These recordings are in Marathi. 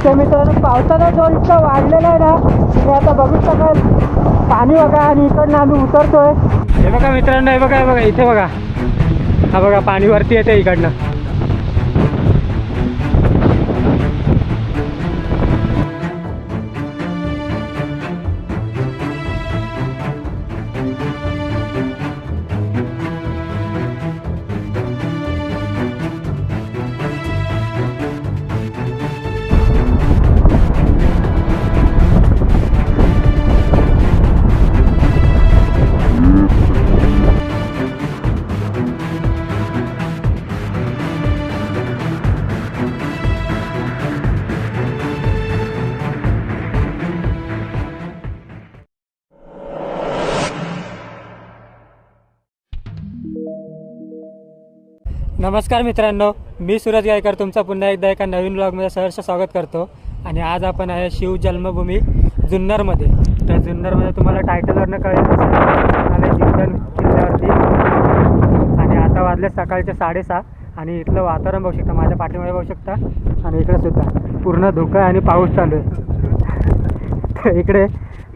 इथे मित्रांनो पावसाचा जो इतका वाढलेला आहे ना तुम्ही आता बघू शकाल पाणी बघा आणि इकडनं आम्ही उतरतोय. हे बघा मित्रांनो हे बघा हे बघा इथे बघा. हा बघा पाणी वरती येते इकडनं. नमस्कार मित्रांनो मी सूरज गायकर तुमचं पुन्हा एकदा एका नवीन ब्लॉगमध्ये सहर्ष स्वागत करतो. आणि आज आपण आहे शिव जन्मभूमी जुन्नरमध्ये. तर जुन्नरमध्ये तुम्हाला टायटलवरनं कळेल जिंकन किल्ल्यावरती आणि आता वाजले सकाळचे साडेसहा आणि इथलं वातावरण बघू शकता माझ्या पाठीमागे बघू शकता. आणि इकडे सुद्धा पूर्ण धुकं आहे आणि पाऊस चालू आहे. तर इकडे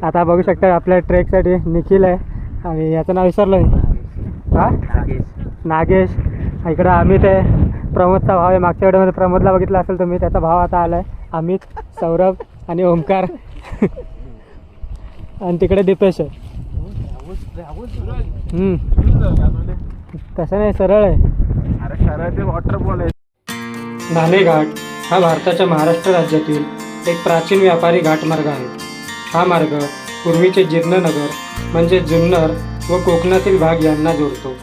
आता बघू शकता आपल्या ट्रेकसाठी निखिल आहे आणि याचं नाव विसरलं मी हा नागेश. इकडं अमित आहे. प्रमोदचा भाव आहे. मागच्या वेळेमध्ये प्रमोदला बघितला असेल तुम्ही त्याचा भाव आता आला आहे अमित सौरभ आणि ओमकार आणि तिकडे दीपेश आहे. तसं नाही सरळ आहे. वॉटरफॉल आहे नाणेघाट हा भारताच्या महाराष्ट्र राज्यातील एक प्राचीन व्यापारी घाटमार्ग आहे. हा मार्ग पूर्वीचे जीर्णनगर म्हणजे जुन्नर व कोकणातील भाग यांना जोडतो.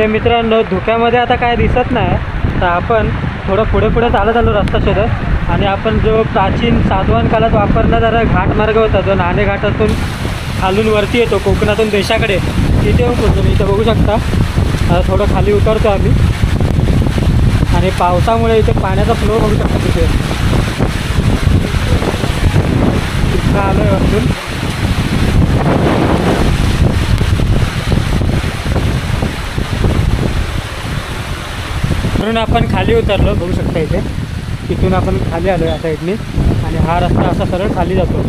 इथे मित्रांनो धुक्यामध्ये आता काय दिसत नाही तर आपण थोडं पुढे पुढे चालत आलो रस्ता शोधत. आणि आपण जो प्राचीन सातवाहन काळात वापरला जाणारा घाटमार्ग होता जो नाणे घाटातून खालून वरती येतो कोकणातून देशाकडे तिथे येऊन पोहोचलो. मी इथे बघू शकता. आता थोडं खाली उतरतो आम्ही. आणि पावसामुळे इथे पाण्याचा फ्लो बघू शकता तिथे. इथं आलो आहे वरतून. म्हणून आपण खाली उतरलो बघू शकता इथे. तिथून आपण खाली आलो या साईडनी आणि हा रस्ता असा सरळ खाली जातो.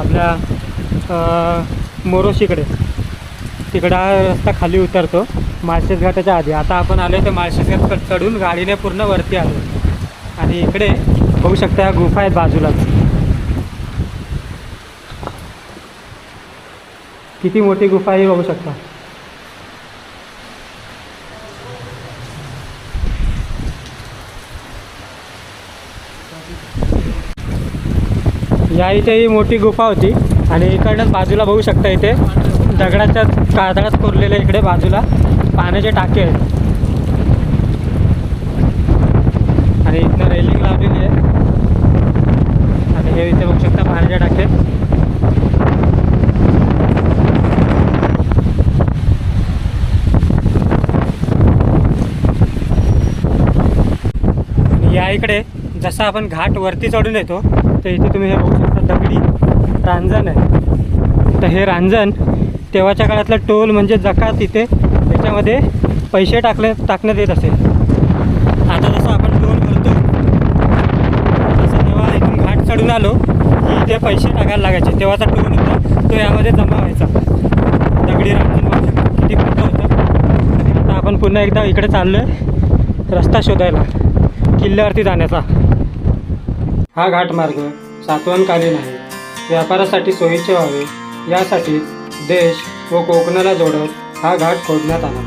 आपल्या मोरोशीकडे. तिकडं हा रस्ता खाली उतरतो. माळशेस घाटाच्या आधी. आता आपण आलो तर माळशेस घाट चढून गाडीने पूर्ण वरती आलो आणि इकडे बघू शकता ह्या गुफा आहेत बाजूलाच. किती मोठी गुफा आहे बघू शकता. या इथे ही मोठी गुफा होती आणि इकडनंच बाजूला बघू शकता इथे दगडाच्या कादळात कोरलेल्या इकडे बाजूला पाण्याचे टाके आहेत. आणि इथनं रेलिंग लावलेली आहे. आणि हे इथे बघू शकता पाण्याचे टाके. आणि या इकडे जसं आपण घाट वरती चढून येतो तर इथे तुम्ही हे बघू दगडी रांजण आहे. तर हे रांजण तेव्हाच्या काळातला टोल म्हणजे जकात इथे त्याच्यामध्ये पैसे टाकले टाकण्यात येत असेल आता जसं आपण टोल भरतो तसं तेव्हा इथून घाट चढून आलो की इथे पैसे टाकायला लागायचे. तेव्हाचा टोल होता तो यामध्ये जमा व्हायचा. दगडी रांजण किती मोठं होतं. आता आपण पुन्हा एकदा इकडे चाललो आहे रस्ता शोधायला किल्ल्यावरती जाण्याचा. हा घाट मार्ग. सातवनकालीन आहे व्यापारासाठी सोयीचे व्हावे. यासाठी देश व कोकणाला जोडत हा घाट खोदण्यात आला.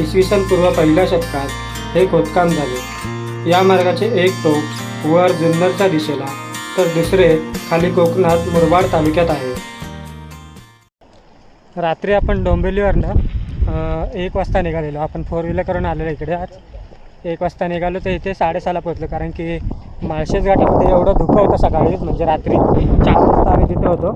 इसवी सन पूर्व पहिल्या शतकात हे खोदकाम झाले. या मार्गाचे एक टोक वर जुन्नरच्या दिशेला तर दुसरे खाली कोकणात मुरबाड तालुक्यात आहे. रात्री आपण डोंबिवलीवरनं एक वाजता निघालेलो. आपण फोर व्हीलर करून आलेलो इकडे आज. एक वाजता निघालो तर इथे साडेसहाला पोहोचलो. कारण की माळशेज घाटामध्ये एवढं धुकं होतं सकाळी म्हणजे रात्री चार वाजता आम्ही तिथे होतो.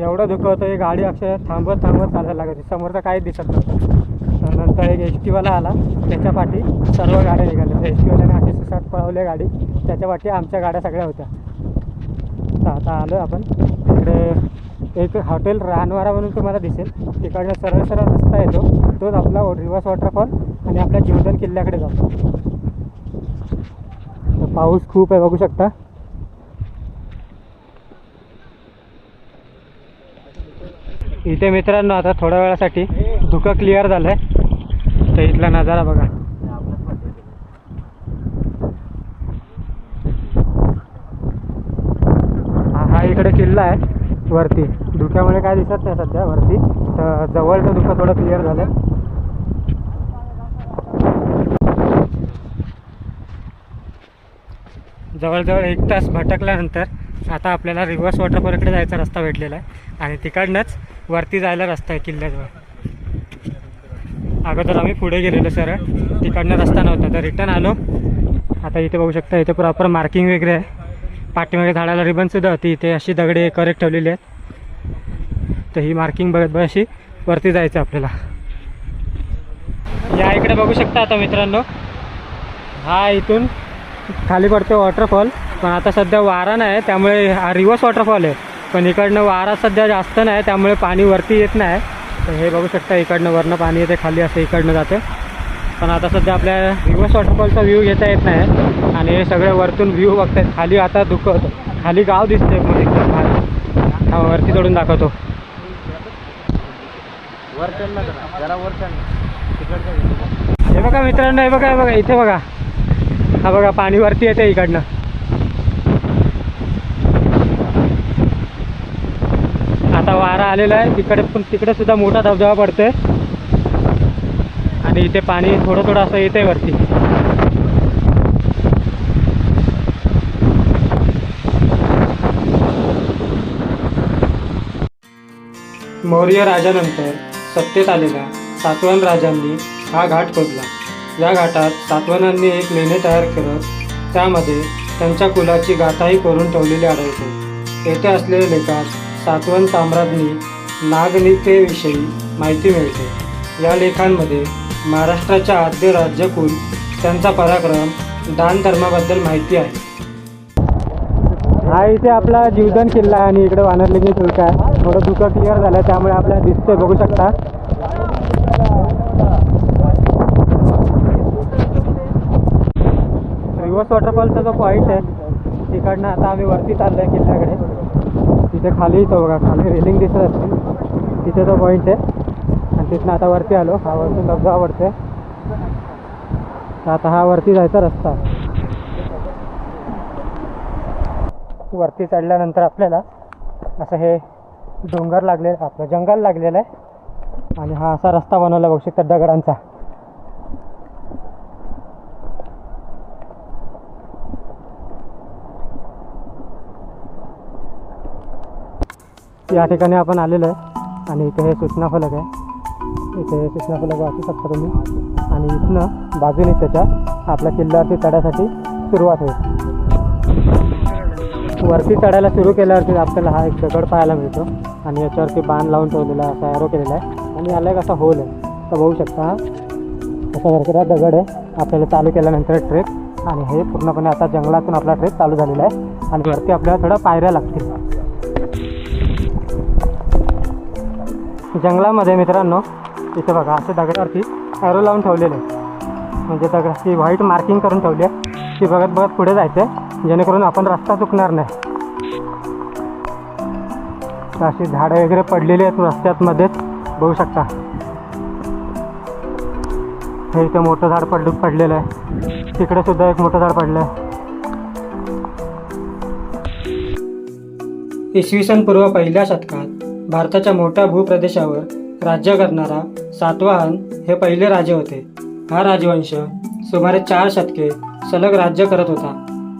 एवढं धुकं होतं ही गाडी अक्षर थांबत थांबत चालायला लागते समोर तर काहीच दिसत नव्हतं. नंतर एक एस टीवाला आला. त्याच्या पाठी सर्व गाड्या निघाल्या. एस टीवाल्याने अशी सात पळवल्या गाडी. त्याच्या पाठी आमच्या गाड्या सगळ्या होत्या. तर आता आलो आपण. तिकडे एक हॉटेल राहणवारा म्हणून तुम्हाला दिसेल. तिकडनं सरळ सरळ रस्ता येतो. तोच आपला रिव्हर्स वॉटरफॉल आणि आपल्या जीवधन किल्ल्याकडे जातो. पाऊस खूप आहे बघू शकता. इथे मित्रांनो आता थोड्या वेळासाठी धुकं क्लिअर झालं आहे तर इथला नजारा बघा. वरती. धुक्यामुळे काय दिसत नाही सध्या वरती. तर जवळचं धुकं थोडं क्लिअर झालं जवळजवळ एक तास भटकल्यानंतर आता आपल्याला रिव्हर्स वॉटरफॉलकडे जायचा रस्ता भेटलेला आहे. आणि तिकडनंच वरती जायला रस्ता आहे किल्ल्याजवळ. अगोदर आम्ही पुढे गेलेलो सरळ तिकडनं रस्ता नव्हता. तर रिटर्न आलो. आता इथे बघू शकता इथे प्रॉपर मार्किंग वगैरे आहे. पाठीमागे झाडाला रिबनसुद्धा होती. इथे अशी दगडे करेक्ट ठेवलेली आहेत. तर ही मार्किंग बघत बघ अशी वरती जायचं आपल्याला. या इकडे बघू शकता आता मित्रांनो. हा इथून खाली पडतो वॉटरफॉल पण आता सध्या वारा नाही त्यामुळे हा रिव्हर्स वॉटरफॉल आहे. पण इकडनं वारा सध्या जास्त नाही त्यामुळे पाणी वरती येत नाही तर हे बघू शकता इकडनं वरनं पाणी येते खाली असं इकडनं जातं. पण आता सध्या आपल्या रिव्हर्स वॉटरफॉलचा व्ह्यू घेता येत नाही. आणि हे सगळे वरतून व्ह्यू बघतायत. खाली आता दुःख खाली गाव दिसतंय पण एकदम हा वरती चढून दाखवतो. हे बघा मित्रांनो हे बघा हे बघा इथे बघा. हा बघा पाणी वरती येते इकडनं. आता वारा आलेला आहे. तिकडे पण तिकडे सुद्धा मोठा धबधबा पडतोय. इथे पाणी थोडं थोडं असं येतंय वरती. मौर्य राजानंतर सत्तेत आलेल्या सातवन राजांनी हा घाट खोदला. या घाटात सातवनांनी एक लेणे तयार करत त्यामध्ये त्यांच्या कुलाची गाथाही करून ठेवलेली आढळते. येथे असलेल्या लेखात सातवन साम्राज्ञी नागनितेविषयी माहिती मिळते. या लेखांमध्ये महाराष्ट्राच्या आद्य राज्यकुल त्यांचा पराक्रम दान धर्माबद्दल माहिती आहे. हा इथे आपला जीवदान किल्ला आहे आणि इकडे वानरलिंगी शुल्क आहे. थोडं धुकं क्लिअर झालं त्यामुळे आपल्याला दिसते बघू शकता. रिव्हर्स वॉटरफॉलचा जो पॉईंट आहे तिकडनं आता आम्ही वरती चाललो आहे किल्ल्याकडे. तिथे खाली येतो बघा खाली रेलिंग दिसत असते तिथे तो पॉईंट आहे. तिथनं आता वरती आलो. हा वरती धबधबा आवडते तर आता हा वरती जायचा रस्ता. वरती चढल्यानंतर आपल्याला असं हे डोंगर लागले आपलं जंगल लागलेलं आहे. आणि हा असा रस्ता बनवला बघू शकता दगडांचा. या ठिकाणी आपण आलेलो आहे. आणि इथे हे सूचना फलक आहे. इथे हे सूचना फलक वाचू शकता तुम्ही आणि इथनं बाजूने त्याच्या आपल्या किल्ल्यावरती चढायसाठी सुरुवात होईल. वरती चढायला सुरू केल्यावरती आपल्याला हा एक दगड पाहायला मिळतो आणि याच्यावरती बाण लावून ठेवलेला असा ॲरो केलेला आहे. आणि याला एक असा होल आहे. तर बघू शकता हा. असा वरती दगड आहे. आपल्याला चालू केल्यानंतर ट्रेक आणि हे पूर्णपणे आता जंगलातून आपला ट्रेक चालू झालेला आहे. आणि वरती आपल्याला थोडं पायऱ्या लागतील. जंगलामध्ये मित्रांनो इथं बघा असं दगडावरती ॲरो लावून ठेवलेले आहे. म्हणजे दगडाची व्हाईट मार्किंग करून ठेवली आहे. ती बघत बघत पुढे जायचं आहे जेणेकरून आपण रस्ता चुकणार नाही. तर अशी झाडं वगैरे पडलेली आहेत रस्त्यातमध्येच बघू शकता. हे इथे मोठं झाड पड पडलेलं आहे. तिकडे सुद्धा एक मोठं झाड पडलं आहे. इसवी सन पूर्व पहिल्या शतकात भारताच्या मोठ्या भूप्रदेशावर राज्य करणारा सातवाहन हे पहिले राजे होते. हा राजवंश सुमारे चार शतके सलग राज्य करत होता.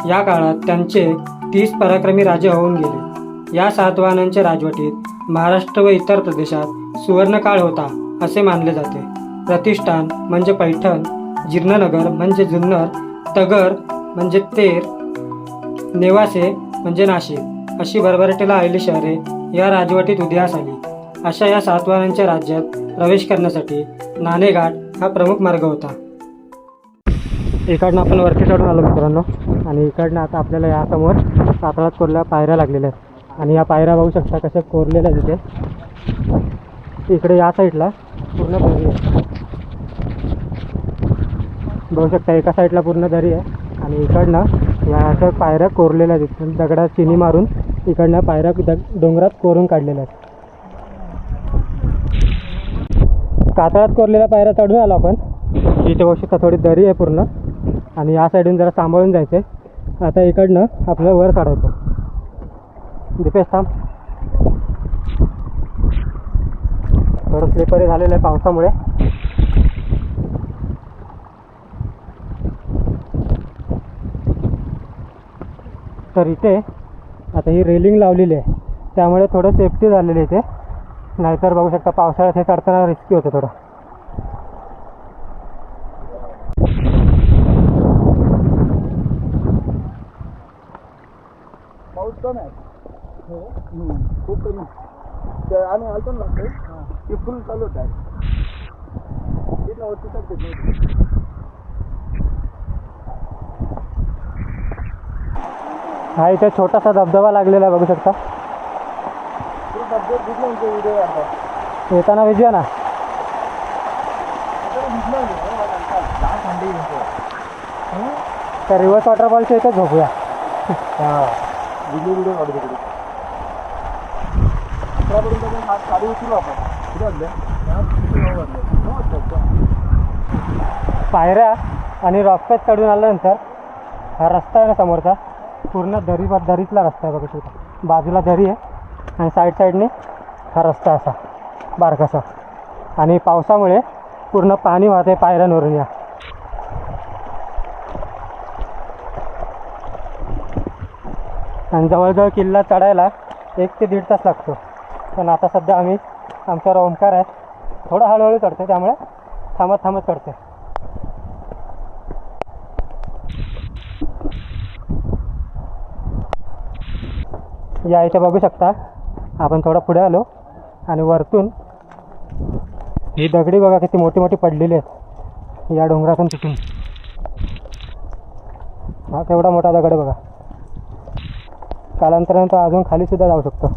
या काळात त्यांचे तीस पराक्रमी राजे होऊन गेले. या सातवाहनांच्या राजवटीत महाराष्ट्र व इतर प्रदेशात सुवर्णकाळ होता असे मानले जाते. प्रतिष्ठान म्हणजे पैठण जीर्णनगर म्हणजे जुन्नर तगर म्हणजे तेर नेवासे म्हणजे नाशिक अशी भरभराटीला आलेली शहरे या राजवटीत उदयास आली. अशा या सातवाहनांच्या राज्यात प्रवेश करण्यासाठी नाणेघाट हा प्रमुख मार्ग होता. इकडनं आपण वरती चढून आलो मित्रांनो. आणि इकडनं आता आपल्याला यासमोर सातारात कोरल्या पायऱ्या लागलेल्या आहेत. आणि या पायऱ्या बघू शकता कशा कोरलेल्या आहेत इथे. इकडे या साईडला पूर्ण दरी आहे. बघू शकता एका साईडला पूर्ण दरी आहे. आणि इकडनं या अशा पायऱ्या कोरलेल्या आहेत. दगडात चिनी मारून इकडनं पायऱ्या दग डोंगरात कोरून काढलेल्या आहेत. कातळात कोरलेल्या पायऱ्या चढून आलो आपण. इथे बघू शकता थोडी दरी आहे पूर्ण. आणि या साईडून जरा सांभाळून जायचं आहे आता इकडनं आपल्याला वर काढायचं दिपेश दीपेश थांब. थोडं स्लिपरी झालेलं आहे पावसामुळे. तर इथे आता ही रेलिंग लावलेली आहे. त्यामुळे थोडं सेफ्टी झालेली आहे इथे. नाहीतर बघू शकता पावसाळ्यात हे चढताना रिस्की होतं थोडं. पाऊस कमी आहे. हम्म, खूप कमी ते आम्ही आलतो ना ते ते फुल चालू होत. आहे तिथलं वरती चालते हा इथे छोटासा धबधबा लागलेला बघू शकता. येताना विजया ना. त्या रिव्हर्स वॉटरफॉलच्या इथे झोपूया. हां व्हिडिओ व्हिडिओ काढू तिकडे अकरापर्यंत उचलू आपण किती पायऱ्या आणि रस्त्यात चढून आल्यानंतर हा रस्ता आहे ना समोरचा. पूर्ण दरी दरीतला रस्ता आहे बघू शकता बाजूला दरी आहे. आणि साईड साईडने हा रस्ता असा बारकासा. आणि पावसामुळे पूर्ण पाणी वाहते पायऱ्यांवरून या. आणि जवळजवळ किल्ला चढायला एक ते दीड तास लागतो. पण आता सध्या आम्ही आमच्यावर ओंकार आहे. थोडं हळूहळू चढतो त्यामुळे थांबत थांबत चढते या इथे बघू शकता आपण थोडा पुढे आलो आणि वरतून ही दगडी बघा किती मोठी मोठी पडलेली आहेत. या डोंगरातून तिथून. हा केवढा मोठा दगड बघा. कालांतराने तो अजून खाली सुद्धा जाऊ शकतो.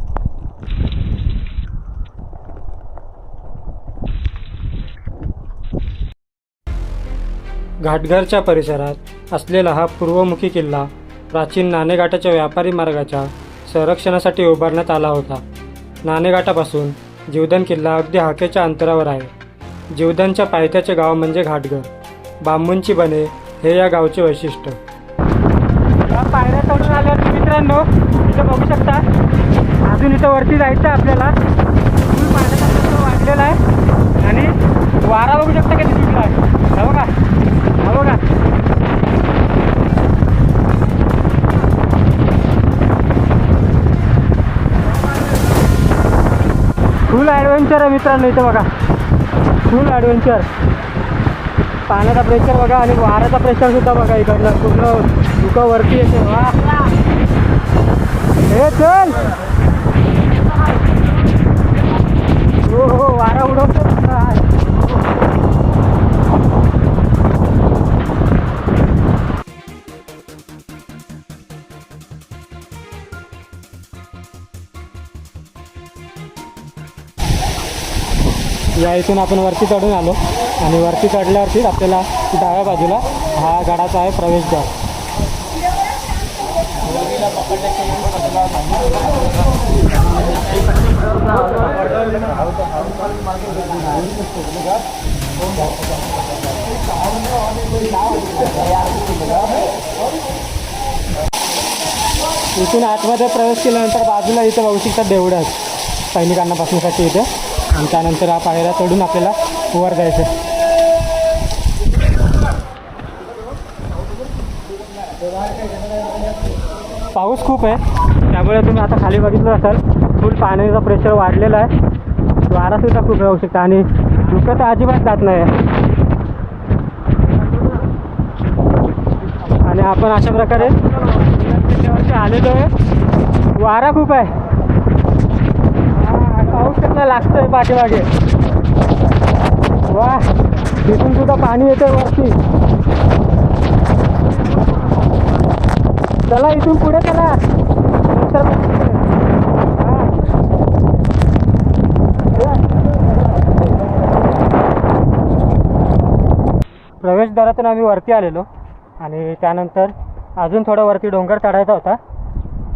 घाटघरच्या परिसरात असलेला हा पूर्वमुखी किल्ला प्राचीन नाणेघाटाच्या व्यापारी मार्गाच्या संरक्षणासाठी उभारण्यात आला होता. नाणेघाटापासून जीवदान किल्ला अगदी हाकेच्या अंतरावर आहे. जीवदानच्या पायथ्याचे गाव म्हणजे घाटघर. बांबूंची बने हे या गावचे वैशिष्ट्य. पायऱ्या चढून आल्या मित्रांनो इथं बघू शकता अजून इथं वरती जायचं आहे आपल्याला. पाण्याचा वाढलेला आहे. आणि वारा बघू शकता किती सुटला आहे हो का हो का फुल ॲडव्हेंचर आहे मित्रांनो इथं बघा. फुल ॲडव्हेंचर. पाण्याचा प्रेशर बघा आणि वाऱ्याचा प्रेशर सुद्धा बघा इकडनं. पूर्ण धुकं वरती येते. वा. हे चल. हो हो वारा उडवतो या इथून आपण वरती चढून आलो. आणि वरती चढल्यावरती आपल्याला डाव्या बाजूला हा गडाचा आहे प्रवेशद्वार. इथून आतमध्ये प्रवेश केल्यानंतर बाजूला इथं बघू शकतात देवडं आहेत सैनिकांना बसण्यासाठी इथे. आणि त्यानंतर हा पायऱ्या चढून आपल्याला वर जायचं पाऊस खूप आहे. त्यामुळे तुम्ही आता खाली बघितलं असाल फुल पाण्याचा प्रेशर वाढलेला आहे. वारासुद्धा खूप राहू शकता आणि धुकं तर अजिबात जात नाही. आणि आपण अशा प्रकारे आलेलो आहे. वारा खूप आहे. हा, पाऊस कसला लागतोय पाठीमागे? वा तिथून सुद्धा पाणी येतंय वरती. चला इथून पुढे चला. नंतर प्रवेशद्वारातून आम्ही वरती आलेलो. आणि त्यानंतर अजून थोडं वरती डोंगर चढायचा होता.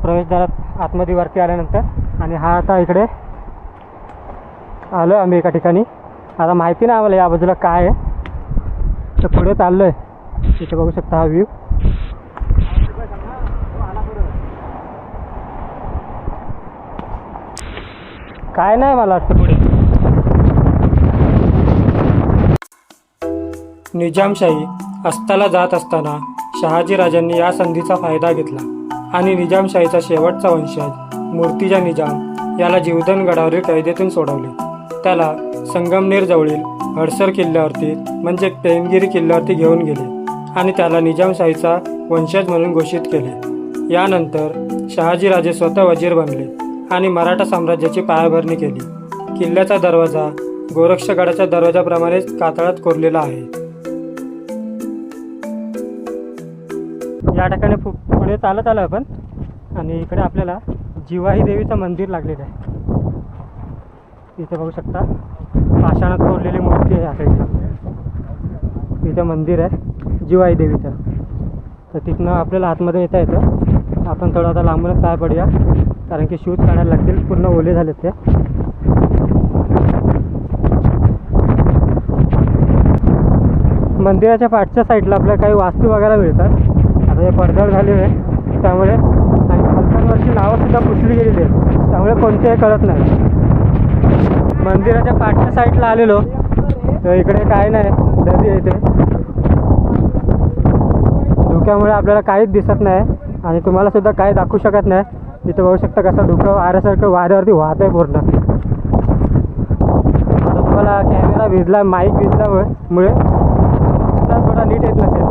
प्रवेशद्वारात आतमध्ये वरती आल्यानंतर. आणि हा आता इकडे आलो आम्ही एका ठिकाणी. आता माहिती नाही आम्हाला या बाजूला काय आहे. तर पुढे चाललो आहे तिथे बघू शकता हा व्ह्यू काय नाही मला वाटतं पुढे. निजामशाही अस्ताला जात असताना शहाजी राजांनी या संधीचा फायदा घेतला आणि निजामशाहीचा शेवटचा वंशज मूर्तिजा निजाम याला जीवधन गडावरील कैदेतून सोडवले. त्याला संगमनेर जवळील हडसर किल्ल्यावरती म्हणजे पेमगिरी किल्ल्यावरती घेऊन गेले आणि त्याला निजामशाहीचा वंशज म्हणून घोषित केले. यानंतर शहाजीराजे स्वतः वजीर बनले आणि मराठा साम्राज्याची पायाभरणी केली. किल्ल्याचा दरवाजा गोरक्षगडाच्या दरवाजाप्रमाणेच कातळात कोरलेला आहे. या ठिकाणी पु- पुढे चालत आलं आपण आणि इकडे आपल्याला जिवाही देवीचं मंदिर लागलेलं आहे. इथे बघू शकता. पाषाणात कोरलेली मूर्ती आहे या साईडला इथं मंदिर आहे जिवाई देवीचं तर तिथनं आपल्याला आतमध्ये येता येतं. आपण थोडं आता लांबूनच पाय पडूया कारण की शूज काढायला लागतील पूर्ण ओले झालेत ते. मंदिराच्या पाठच्या साईडला आपल्याला काही वास्तू बघायला मिळतात. आता हे पडझड झालेले आहे त्यामुळे आणि खालच्यांवरची नावंसुद्धा पुसली गेलेली आहेत. त्यामुळे कोणतेही कळत नाही. मंदिराच्या पाठच्या साईडला आलेलो. तर इकडे काय नाही नदी आहे इथे. धुक्यामुळे आपल्याला काहीच दिसत नाही आणि तुम्हाला सुद्धा काही दाखवू शकत नाही. इथं बघू शकता कसं धुकं वाऱ्यासारखं वाऱ्यावरती वाहत आहे पूर्ण. आता तुम्हाला कॅमेरा भिजला माईक भिजल्यामुळे मुळे थोडा नीट येत नसेल.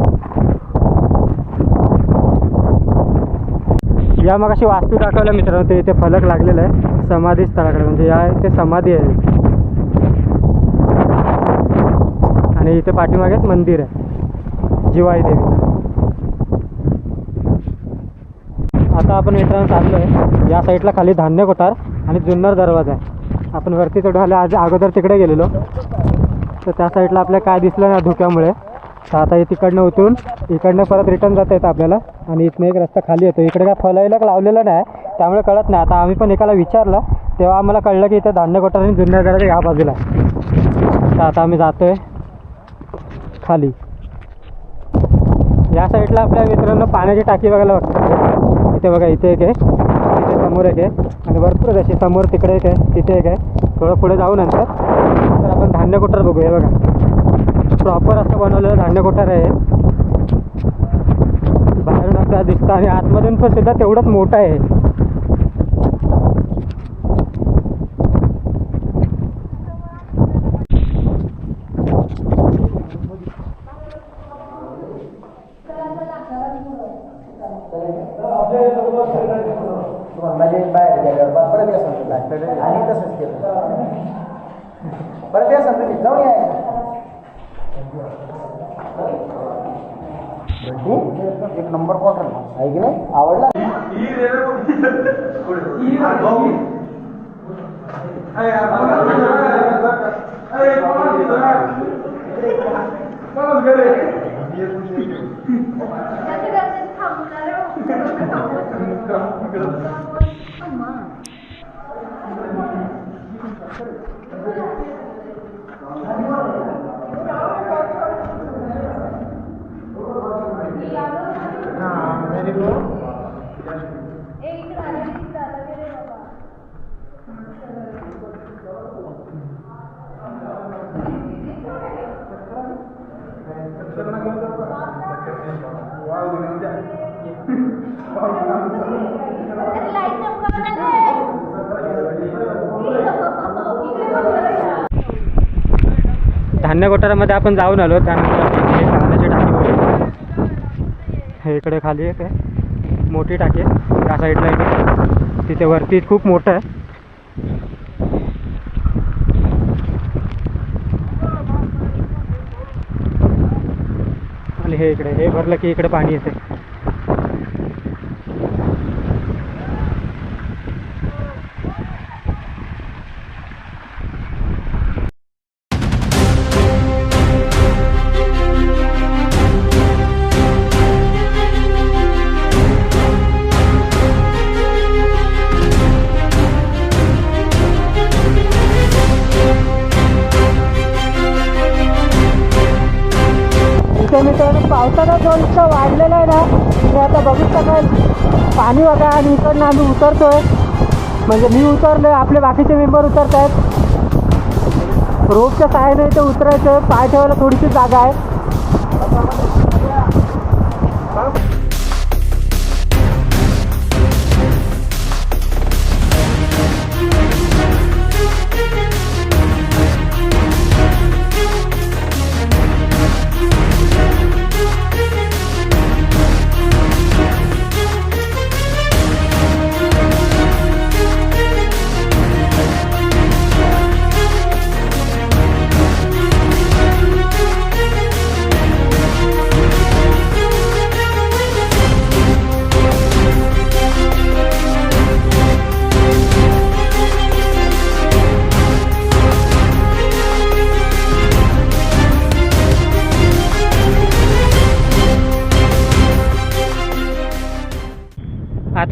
या मग अशी वास्तू दाखवल्या मित्रांनो ते इथे फलक लागलेला आहे. समाधी स्थळाकडे म्हणजे या इथे समाधी आहे. आणि इथे पाठीमागेच मंदिर आहे. जिवाई देवीचं आता आपण मित्रांनो चाललो आहे या साईडला खाली धान्य कोठार आणि जुन्नर दरवाजा आहे. आपण वरती चढून आज अगोदर तिकडे गेलेलो. तर त्या साईडला आपल्याला काय दिसलं नाही धुक्यामुळे. तर आता हे तिकडनं उतरून इकडनं परत रिटर्न जाता येतं आपल्याला. आणि इथनं एक रस्ता खाली येतो. इकडे काय फलायला लावलेला नाही त्यामुळे कळत नाही. आता आम्ही पण एकाला विचारलं तेव्हा आम्हाला कळलं की इथे धान्य कोठार आणि जुन्नर दरवाजा या बाजूला आहे. तर आता आम्ही जातोय. खाली. या साईडला आपल्या मित्रांनो पाण्याची टाकी बघायला बघतात इथे बघा इथे एक आहे. इथे समोर एक आहे. आणि भरपूर अशी. समोर तिकडे एक आहे. तिथे एक आहे. थोडं पुढे जाऊ नंतर. तर आपण धान्य कोठार बघूया बघा. प्रॉपर असं बनवलेलं धान्य कोठार आहे. बाहेरून असं दिसतं. आणि आतमधून पण सुद्धा तेवढंच मोठं आहे म्हणजे बाहेर गेल्यावर बा- परत या सांगतो आणि तसंच केलं परत या सांगतो मी जाऊन या एक नंबर क्वार्टर आहे की नाही आवडला धान्य कोठारामध्ये आपण जाऊन आलो. त्यानंतर टाकी बघू. हे इकडे खाली एक आहे. मोठी टाकी आहे. त्या साईडला एक तिथे वरती खूप मोठं आहे. आणि हे इकडे हे भरलं की इकडे पाणी येते. आहे ना मी आता बघू शकाल पाणी बघा आणि इकडनं आम्ही उतरतो आहे म्हणजे मी उतरलोय आपले बाकीचे मेंबर उतरत आहेत रोपच्या सहाय्याने ते उतरायचं पाय ठेवायला थोडीशी जागा आहे.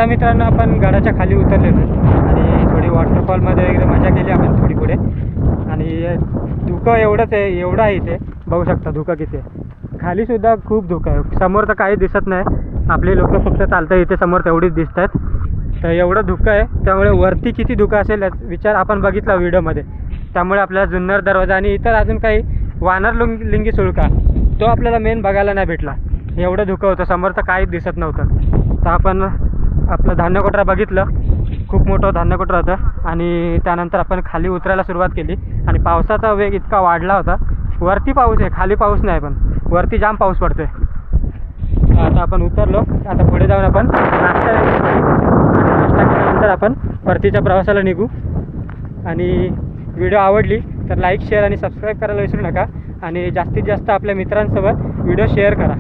आता मित्रांनो आपण गडाच्या खाली उतरलेलो आणि थोडी वॉटरफॉलमध्ये वगैरे मजा केली आपण थोडी पुढे. आणि धुकं एवढंच आहे एवढं आहे इथे. बघू शकता धुकं किती आहे. खालीसुद्धा खूप धुकं आहे. समोर तर काही दिसत नाही. आपले लोक फक्त चालतं इथे समोर तेवढीच दिसत आहेत तर एवढं धुकं आहे. त्यामुळे वरती किती धुकं असेल विचार आपण बघितला व्हिडिओमध्ये. त्यामुळे आपल्याला जुन्नर दरवाजा आणि इतर अजून काही वानर लुंग लिंगी सुळका तो आपल्याला मेन बघायला नाही भेटला. एवढं धुकं होतं. समोर तर काहीच दिसत नव्हतं. तर आपण आपलं धान्यकोटरा बघितलं. खूप मोठं धान्यकोटरा होतं. आणि त्यानंतर आपण खाली उतरायला सुरुवात केली. आणि पावसाचा वेग इतका वाढला होता. वरती पाऊस आहे. खाली पाऊस नाही पण. वरती जाम पाऊस पडतोय. आता आपण उतरलो. आता पुढे जाऊन आपण नाश्ता आणि नाश्ता केल्यानंतर आपण परतीच्या प्रवासाला निघू. आणि व्हिडिओ आवडली तर लाईक शेअर आणि सबस्क्राईब करायला विसरू नका. आणि जास्तीत जास्त आपल्या मित्रांसोबत व्हिडिओ शेअर करा.